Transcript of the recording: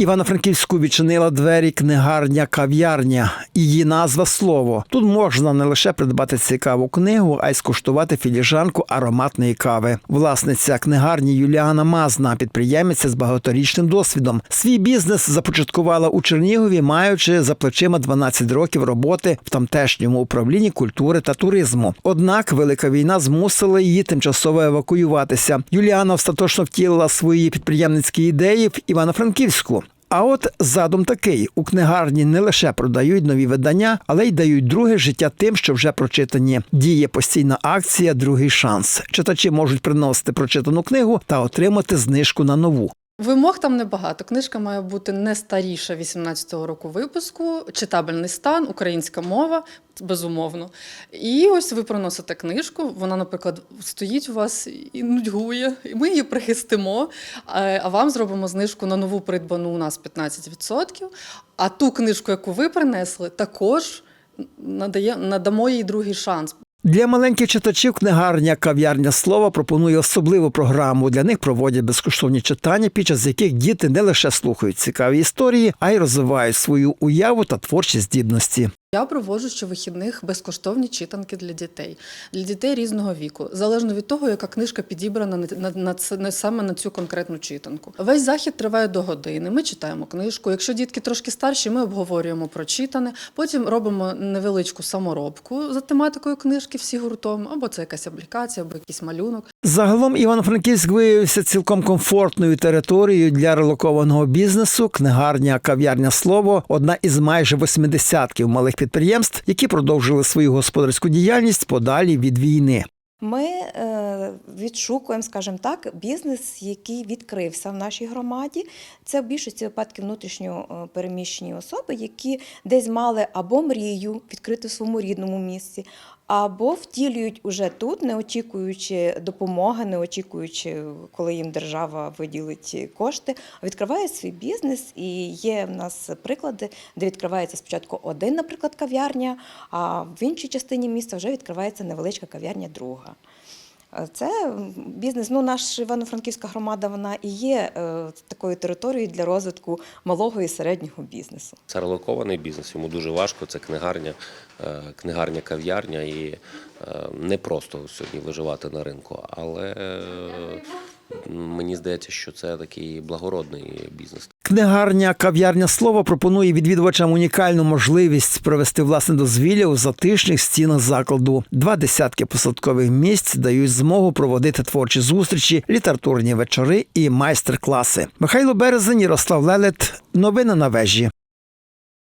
Івано-Франківську відчинила двері книгарня кав'ярня. Її назва слово. Тут можна не лише придбати цікаву книгу, а й скуштувати філіжанку ароматної кави. Власниця книгарні Юліана Мазна, підприємиця з багаторічним досвідом. Свій бізнес започаткувала у Чернігові, маючи за плечима 12 років роботи в тамтешньому управлінні культури та туризму. Однак велика війна змусила її тимчасово евакуюватися. Юліана остаточно втілила свої підприємницькі ідеї в Івано-Франківську. А от задум такий: у книгарні не лише продають нові видання, але й дають друге життя тим, що вже прочитані. Діє постійна акція Другий шанс. Читачі можуть приносити прочитану книгу та отримати знижку на нову. Вимог там небагато. Книжка має бути не старіша 18-го року випуску, читабельний стан, українська мова, безумовно. І ось ви приносите книжку, вона, наприклад, стоїть у вас і нудьгує, і ми її прихистимо, е, а вам зробимо знижку на нову придбану у нас 15%. А ту книжку, яку ви принесли, також надає, надамо їй другий шанс. Для маленьких читачів книгарня кав'ярня слова пропонує особливу програму. Для них проводять безкоштовні читання, під час яких діти не лише слухають цікаві історії, а й розвивають свою уяву та творчі здібності. Я проводжу щовихідних безкоштовні читанки для дітей, для дітей різного віку, залежно від того, яка книжка підібрана на, на, на, саме на цю конкретну читанку. Весь захід триває до години. Ми читаємо книжку. Якщо дітки трошки старші, ми обговорюємо прочитане. Потім робимо невеличку саморобку за тематикою книжки всі гуртом, або це якась аплікація, або якийсь малюнок. Загалом Івано-Франківськ виявився цілком комфортною територією для релокованого бізнесу. Книгарня кав'ярня слово одна із майже восьмидесятків малих підприємств, які продовжили свою господарську діяльність подалі від війни. Ми е, відшукуємо, скажімо так, бізнес, який відкрився в нашій громаді. Це в більшості випадків внутрішньо е, переміщені особи, які десь мали або мрію відкрити в своєму рідному місці, або втілюють уже тут, не очікуючи допомоги, не очікуючи, коли їм держава виділить кошти, а відкривають свій бізнес. І є в нас приклади, де відкривається спочатку один, наприклад, кав'ярня, а в іншій частині міста вже відкривається невеличка кав'ярня друга. Е, Це бізнес. Ну, наша Івано-Франківська громада вона і є е, такою територією для розвитку малого і середнього бізнесу. Це релокований бізнес, йому дуже важко. Це книгарня, е, книгарня, кав'ярня, і не просто сьогодні виживати на ринку. Але мені здається, що це такий благородний бізнес. Книгарня кав'ярня слова пропонує відвідувачам унікальну можливість провести власне дозвілля у затишних стінах закладу. Два десятки посадкових місць дають змогу проводити творчі зустрічі, літературні вечори і майстер-класи. Михайло Березень, Ярослав Лелет. Новини на вежі.